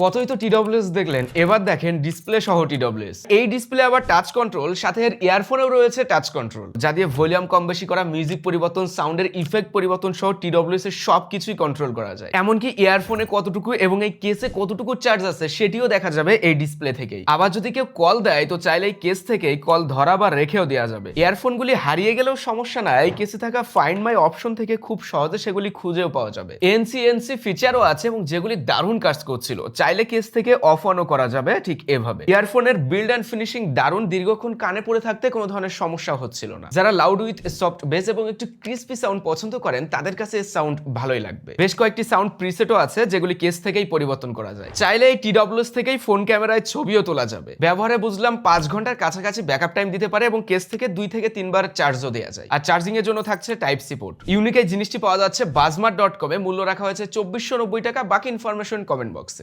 কতই তো টিডব্লিউএস দেখলেন, এবার দেখেন ডিসপ্লে সহ টিডব্লিউএস এই ডিসপ্লে আবার টাচ কন্ট্রোল সাথে এর ইয়ারফোনেও রয়েছে টাচ কন্ট্রোল যা দিয়ে ভলিউম কম বেশি করা মিউজিক পরিবর্তন সাউন্ডের ইফেক্ট পরিবর্তন সহ টিডব্লিউএস এর সব কিছুই কন্ট্রোল করা যায়। এমনকি ইয়ারফোনে কতটুকু এবং এই কেসে কতটুকু চার্জ আছে, সেটিও দেখা যাবে এই ডিসপ্লে থেকেই। আবার যদি কেউ কল দেয়, তো চাইলে এই কেস থেকেই কল ধরা বা রেখেও দেওয়া যাবে। ইয়ারফোনগুলি হারিয়ে গেলেও সমস্যা নাই, এই কেসে থাকা ফাইন্ড মাই অপশন থেকে খুব সহজে সেগুলি খুঁজেও পাওয়া যাবে। এনসি এনসি ফিচারও আছে এবং যেগুলি দারুণ কাজ করছিল চাইলে কেস থেকে অফ অনও করা যাবে ঠিক এভাবে। ইয়ারফোনের বিল্ড অ্যান্ড ফিনিশিং দারুণ, দীর্ঘক্ষণ কানে পড়ে থাকতে কোনো ধরনের সমস্যা হচ্ছিল না। যারা লাউড উইথ সফট বেস এবং একটু ক্রিস্পি সাউন্ড পছন্দ করেন, তাদের কাছে সাউন্ড ভালোই লাগবে। বেশ কয়েকটি সাউন্ড প্রিসেটও আছে, যেগুলি কেস থেকেই পরিবর্তন করা যায়। চাইলে এই টিডব্লিউএস থেকেই ফোন ক্যামেরায় ছবিও তোলা যাবে। ব্যবহারে বুঝলাম পাঁচ ঘণ্টার কাছাকাছি ব্যাকআপ টাইম দিতে পারে এবং কেস থেকে দুই থেকে তিনবার চার্জও দেওয়া যায়। আর চার্জিং এর জন্য থাকছে টাইপ সি পোর্ট ইউনিক এই জিনিসটি পাওয়া যাচ্ছে বাজমার ডট কমে মূল্য রাখা হয়েছে চব্বিশশো নব্বই টাকা। বাকি ইনফরমেশন কমেন্ট বক্সে